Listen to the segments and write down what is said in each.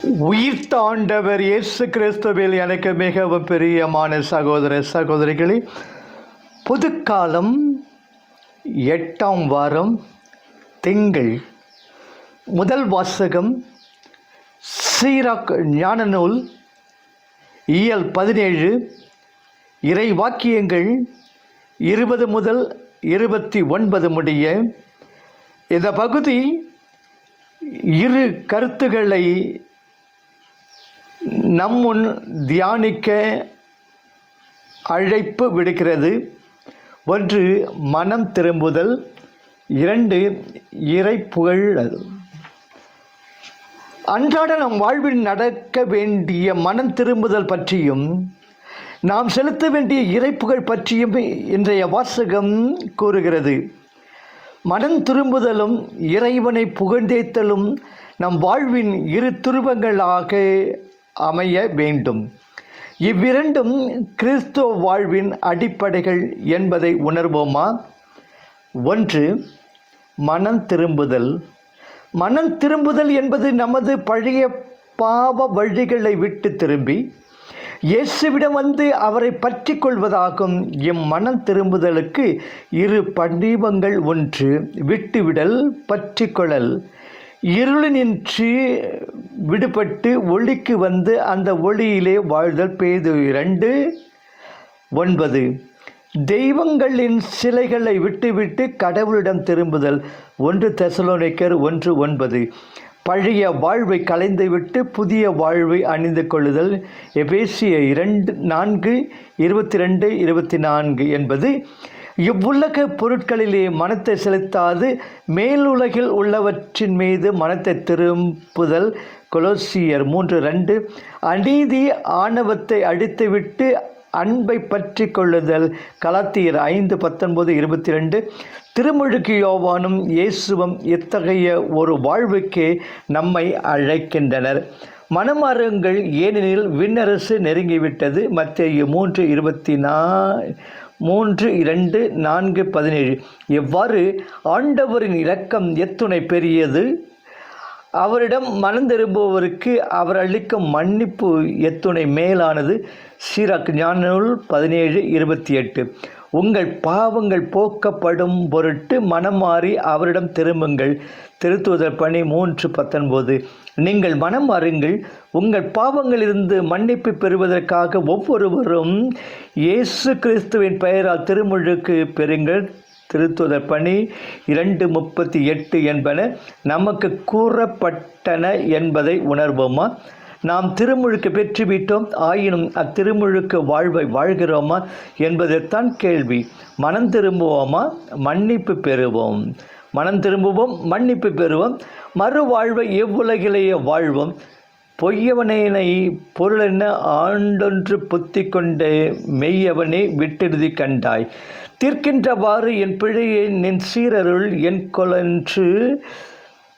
உயிர் தாண்டவர் இயேசு கிறிஸ்துவில் எனக்கு மிகவும் பிரியமான சகோதர சகோதரிகளே புதுக்காலம் எட்டாம் வாரம் திங்கள் முதல் வாசகம் சீராக் ஞான நூல் இயல் பதினேழு இறை வாக்கியங்கள் இருபது முதல் இருபத்தி ஒன்பது முடிய இந்த பகுதி இரு கருத்துக்களை நம்முன் தியானிக்க அழைப்பு விடுக்கிறது. ஒன்று மனம் திரும்புதல். இரண்டு இறை புகழ் அன்றாட நம் வாழ்வில் நடக்க வேண்டிய மனம் திரும்புதல் பற்றியும் நாம் செலுத்த வேண்டிய இறைப்புகழ் பற்றியும் இன்றைய வாசகம் கூறுகிறது. மனம் திரும்புதலும் இறைவனை புகழ்ந்தேத்தலும் நம் வாழ்வின் இரு துருவங்களாக அமைய வேண்டும். இவ்விரண்டும் கிறிஸ்துவ வாழ்வின் அடிப்படைகள் என்பதை உணர்வோமா? ஒன்று மனம் திரும்புதல். மனம் திரும்புதல் என்பது நமது பழைய பாவ வழிகளை விட்டு திரும்பி இயேசுவிடம் வந்து அவரை பற்றி கொள்வதாகும். இம்மனம் திரும்புதலுக்கு இரு படிவங்கள் ஒன்று விட்டுவிடல் பற்றி கொள்ளல். இருளினின்றி விடுபட்டு ஒளிக்கு வந்து அந்த ஒளியிலே வாழ்தல் பேது இரண்டு ஒன்பது. தெய்வங்களின் சிலைகளை விட்டுவிட்டு கடவுளிடம் திரும்புதல். ஒன்று தெசலோனிக்கர் ஒன்று ஒன்பது. பழைய வாழ்வை கலைந்துவிட்டு புதிய வாழ்வை அணிந்து கொள்ளுதல். எபேசிய இரண்டு நான்கு இருபத்தி ரெண்டு இருபத்தி நான்கு என்பது இவ்வுலக பொருட்களிலே மனத்தை செலுத்தாது மேலுலகில் உள்ளவற்றின் மீது மனத்தை திரும்புதல். கொலோசியர் மூன்று ரெண்டு அநீதி ஆணவத்தை அடித்துவிட்டு அன்பை பற்றி கொள்ளுதல். கலாத்தியர் ஐந்து பத்தொன்பது இருபத்தி ரெண்டு திருமுழுக்கு யோவானும் இயேசுவும் இத்தகைய ஒரு வாழ்வுக்கே நம்மை அழைக்கின்றனர். மனமாறுங்கள் ஏனெனில் விண்ணரசு நெருங்கிவிட்டது. மத்திய மூன்று இருபத்தி நா மூன்று இரண்டு நான்கு பதினேழு. எவ்வாறு ஆண்டவரின் இரக்கம் எத்துணை பெரியது? அவரிடம் மனந்திரும்புவோருக்கு அவர் அளிக்கும் மன்னிப்பு எத்துணை மேலானது. சீராக் ஞானநூல் பதினேழு இருபத்தி எட்டு. உங்கள் பாவங்கள் போக்கப்படும் பொருட்டு மனம் மாறி அவரிடம் திரும்புங்கள். திருத்துவதர் பணி மூன்று பத்தொன்பது. நீங்கள் மனம் மாறுங்கள். உங்கள் பாவங்களிலிருந்து மன்னிப்பு பெறுவதற்காக ஒவ்வொருவரும் இயேசு கிறிஸ்துவின் பெயரால் திருமுழுக்கு பெறுங்கள். திருத்துவதர் பணி இரண்டு முப்பத்தி எட்டு என்பன நமக்கு கூறப்பட்டன என்பதை உணர்வோமா? நாம் திருமுழுக்கு பெற்றுவிட்டோம். ஆயினும் அத்திருமுழுக்கு வாழ்வை வாழ்கிறோமா என்பதைத்தான் கேள்வி. மனம் திரும்புவோமா? மன்னிப்பு பெறுவோம். மனம் திரும்புவோம் மன்னிப்பு பெறுவோம். மறுவாழ்வை எவ்வுலகிலேயே வாழ்வோம். பொய்யவனேனை பொருளென்ன ஆண்டொன்று புத்தி கொண்டே மெய்யவனே விட்டெழுதி கண்டாய். தீர்க்கின்றவாறு என் பிழையை நின் சீரருள் என் கொலன்று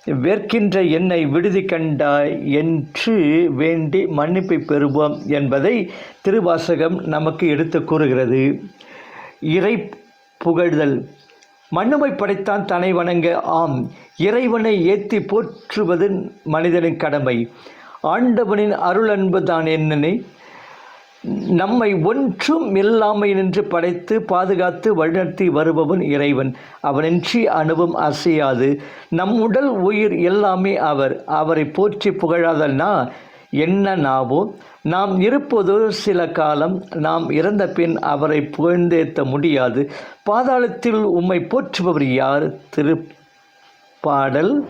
வேர்க்கின்ற என்னை விடுதி கண்டாய் என்று வேண்டி மன்னிப்பை பெறுவோம் என்பதை திருவாசகம் நமக்கு எடுத்து கூறுகிறது. இறை புகழ்தல். மண்ணுமை படைத்தான் தனை வணங்க ஆம். இறைவனை ஏத்தி போற்றுவது மனிதனின் கடமை. ஆண்டவனின் அருள் அன்பு தான் என்னனை நம்மை ஒன்றும் இல்லாமை நின்று படைத்து பாதுகாத்து வழிநடத்தி வருபவன் இறைவன். அவனின்றி அணுவும் அசையாது. நம் உடல் உயிர் எல்லாமே அவர். அவரை போற்றி புகழாதல்னா என்ன நாவோ? நாம் இருப்பது சில காலம் நாம் இறந்த பின் அவரை புகழ்ந்தேத்த முடியாது. பாதாளத்தில் உம்மை போற்றுபவர் யார்? திருப்பாடல்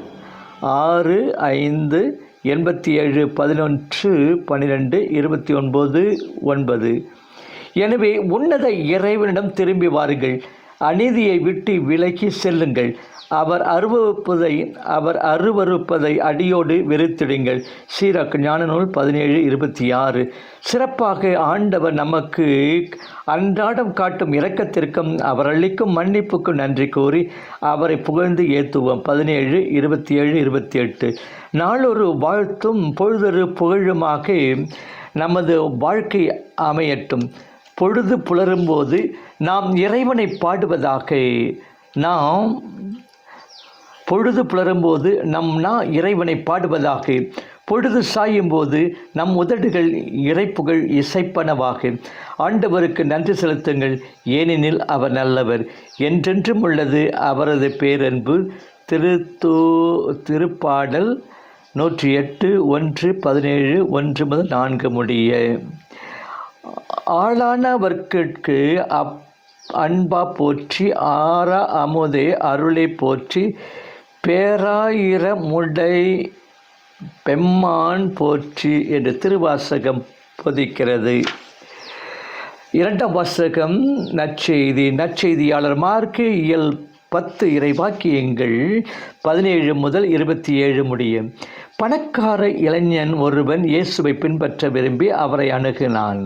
ஆறு ஐந்து எண்பத்தி ஏழு பதினொன்று பன்னிரெண்டு இருபத்தி ஒன்பது ஒன்பது. எனவே உன்னத இறைவனிடம் திரும்பி வாருங்கள். அநீதியை விட்டு விலகி செல்லுங்கள். அவர் அருவறுப்பதை அவர் அருவறுப்பதை அடியோடு வெறுத்திடுங்கள். சீராக் ஞானநூல் பதினேழு இருபத்தி ஆறு சிறப்பாக ஆண்டவர் நமக்கு அன்றாடம் காட்டும் இரக்கத்திற்கும் அவர் அளிக்கும் மன்னிப்புக்கும் நன்றி கூறி அவரை புகழ்ந்து ஏத்துவோம். பதினேழு இருபத்தி ஏழு இருபத்தி எட்டு நாளொரு வாழ்த்தும் பொழுதொரு புகழுமாக நமது வாழ்க்கை அமையட்டும். பொழுது புலரும்போது நாம் இறைவனை பாடுவதாக. நாம் பொழுது புலரும்போது நம் நா இறைவனை பாடுவதாக. பொழுது சாயும் போது நம் உதடுகள் இறைப்புகள் இசைப்பனவாக. ஆண்டவருக்கு நன்றி செலுத்துங்கள். ஏனெனில் அவர் நல்லவர். என்றென்றும் உள்ளது அவரது பேரன்பு. திருத்தூ திருப்பாடல் நூற்றி எட்டு ஒன்று பதினேழு ஒன்று முதல் நான்கு முடிய. ஆளானவர்க்கு அப் அன்பா போற்றி ஆறா அமுதே அருளை போற்றி பேராயிர முடை பெம்மான் போற்றி என்று திருவாசகம் பொதிக்கிறது. இரண்டாம் வாசகம் நற்செய்தி. நற்செய்தியாளர் மார்க்கு இயல் பத்து இறைவாக்கியங்கள் பதினேழு முதல் இருபத்தி ஏழு முடியும் பணக்கார இளைஞன் ஒருவன் இயேசுவை பின்பற்ற விரும்பி அவரை அணுகினான்.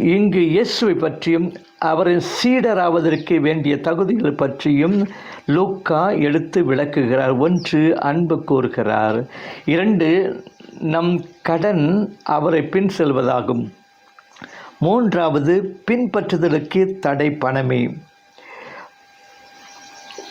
இங்கு இயேசுவை பற்றியும் அவரின் சீடராவதற்கு வேண்டிய தகுதிகள் பற்றியும் லூக்கா எடுத்து விளக்குகிறார் ஒன்று அன்பு கூறுகிறார். இரண்டு நம் கடன் அவரை பின் செல்வதாகும். மூன்றாவது பின்பற்றுதலுக்கு தடை பணமே.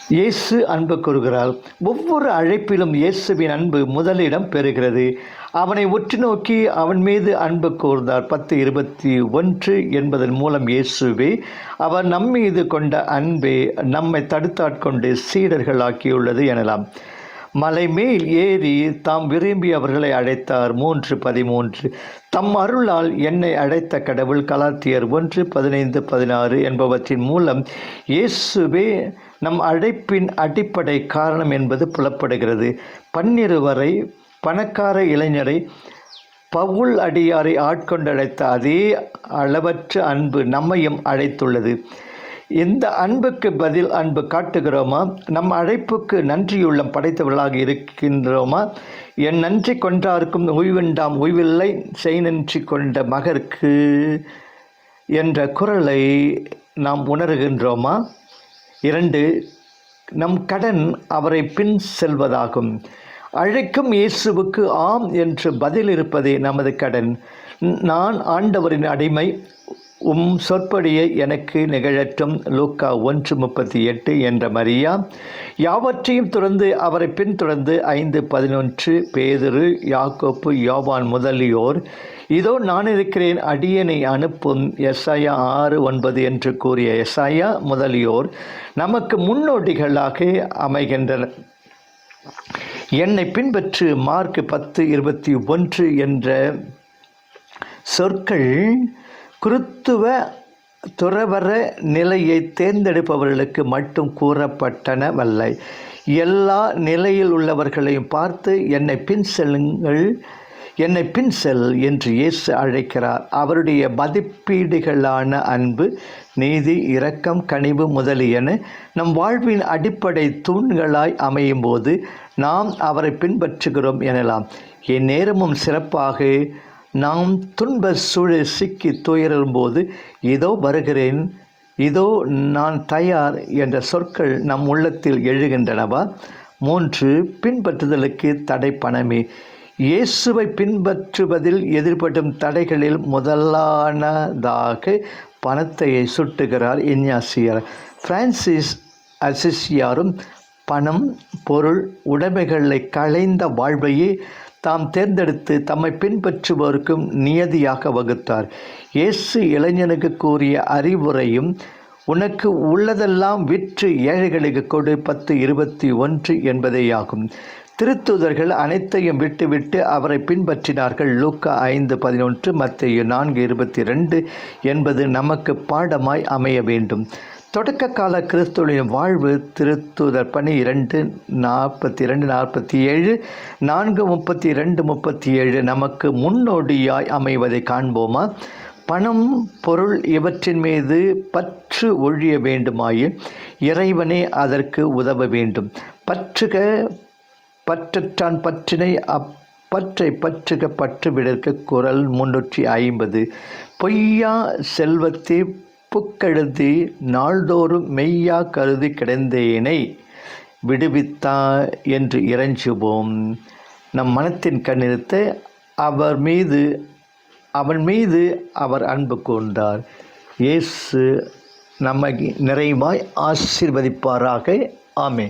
இயேசு அன்பு கூறுகிறார் ஒவ்வொரு அழைப்பிலும் இயேசுவின் அன்பு முதலிடம் பெறுகிறது. அவனை உற்று நோக்கி அவன் மீது அன்பு கூர்ந்தார். பத்து இருபத்தி ஒன்று என்பதன் மூலம் இயேசுவே அவர் நம்மீது கொண்ட அன்பே நம்மை தடுத்தாட்கொண்டு சீடர்களாக்கியுள்ளது எனலாம். மலை மேல் ஏறி தாம் விரும்பி அவர்களை அழைத்தார். மூன்று பதிமூன்று. தம் அருளால் என்னை அழைத்த கடவுள் கலாத்தியர் ஒன்று பதினைந்து பதினாறு என்பவற்றின் மூலம் இயேசுவே நம் அழைப்பின் அடிப்படை காரணம் என்பது புலப்படுகிறது. பன்னிருவரை பணக்கார இளைஞரை பவுல் அடியாரை ஆட்கொண்டழைத்த அதே அளவற்ற அன்பு நம்மையும் அழைத்துள்ளது. இந்த அன்புக்கு பதில் அன்பு காட்டுகிறோமா? நம் அழைப்புக்கு நன்றியுள்ளம் படைத்தவர்களாக இருக்கின்றோமா? என் நன்றி கொன்றாருக்கும் ஓய்வுண்டாம் ஓய்வில்லை. செய் நன்றி கொண்ட மகருக்கு என்ற குரலை நாம் உணர்கின்றோமா? இரண்டு நம் கடன் அவரை பின் செல்வதாகும். அழைக்கும் இயேசுவுக்கு ஆம் என்று பதில் இருப்பதே நமது கடன். நான் ஆண்டவரின் அடிமை உம் சொற்படியை எனக்கு நிகழற்றும் லூக்கா ஒன்று முப்பத்தி எட்டு என்ற மரியா யாவற்றையும் துறந்து அவரை பின்தொடர்ந்து ஐந்து பதினொன்று பேதுரு யாக்கோப்பு யோவான் முதலியோர் இதோ நான் இருக்கிறேன் அடியனை அனுப்பும் எஸ்ஐயா ஆறு ஒன்பது என்று கூறிய எஸ்ஐயா முதலியோர் நமக்கு முன்னோடிகளாக அமைகின்றனர் என்னை பின்பற்று மார்க் பத்து இருபத்தி ஒன்று என்ற சொற்கள் கிறித்துவ துறவர நிலையை தேர்ந்தெடுப்பவர்களுக்கு மட்டும் கூறப்பட்டனவல்ல. எல்லா நிலையில் உள்ளவர்களையும் பார்த்து என்னை பின் செல்லுங்கள் என்னை பின் செல் என்று இயேசு அழைக்கிறார். அவருடைய மதிப்பீடுகளான அன்பு நீதி இரக்கம் கனிவு முதலியன நம் வாழ்வின் அடிப்படை தூண்களாய் அமையும் போது நாம் அவரை பின்பற்றுகிறோம் எனலாம். இந்நேரமும் சிறப்பாக நாம் துன்ப சூழல் சிக்கி துயரும் போது இதோ வருகிறேன் இதோ நான் தயார் என்ற சொற்கள் நம் உள்ளத்தில் எழுகின்றனவா? மூன்று பின்பற்றுதலுக்கு தடை பணமே. இயேசுவை பின்பற்றுவதில் எதிர்படும் தடைகளில் முதலானதாக பணத்தை சுட்டுகிறார் இன்யாசியார். பிரான்சிஸ் அசிசியாரும் பணம் பொருள் உடைமைகளை களைந்த வாழ்வையே தாம் தேர்ந்தெடுத்து தம்மை பின்பற்றுவோருக்கும் நியதியாக வகுத்தார். இயேசு இளைஞனுக்கு கூறிய அறிவுரையும் உனக்கு உள்ளதெல்லாம் விற்று ஏழைகளுக்கு கொடு பத்து இருபத்தி ஒன்று என்பதேயாகும். திருத்தூதர்கள் அனைத்தையும் விட்டுவிட்டு அவரை பின்பற்றினார்கள். லூக்கா ஐந்து பதினொன்று மத்திய நான்கு இருபத்தி ரெண்டு என்பது நமக்கு பாடமாய் அமைய வேண்டும். தொடக்க கால கிறிஸ்துவின் வாழ்வு திருத்துதர் பணி இரண்டு நாற்பத்தி ரெண்டு நாற்பத்தி ஏழு நான்கு முப்பத்தி ரெண்டு முப்பத்தி ஏழு நமக்கு முன்னோடியாய் அமைவதை காண்போமா? பணம் பொருள் இவற்றின் மீது பற்று ஒழிய வேண்டுமாயின் இறைவனே அதற்கு உதவ வேண்டும். பற்றுக பற்றற்றான் பற்றினை அப்பற்றை பற்றுக பற்று விடற்க குரல் முன்னூற்றி ஐம்பது. பொய்யா செல்வத்தை புக்கெழுதி நாள்தோறும் மெய்யா கருதி கிடந்தேனை விடுவித்தா என்று இறைஞ்சுவோம். நம் மனத்தின் கண்ணிருத்த அவர் மீது அவன் மீது அவர் அன்பு கொண்டார் இயேசு நம்மை நிறைவாய் ஆசிர்வதிப்பாராக. ஆமே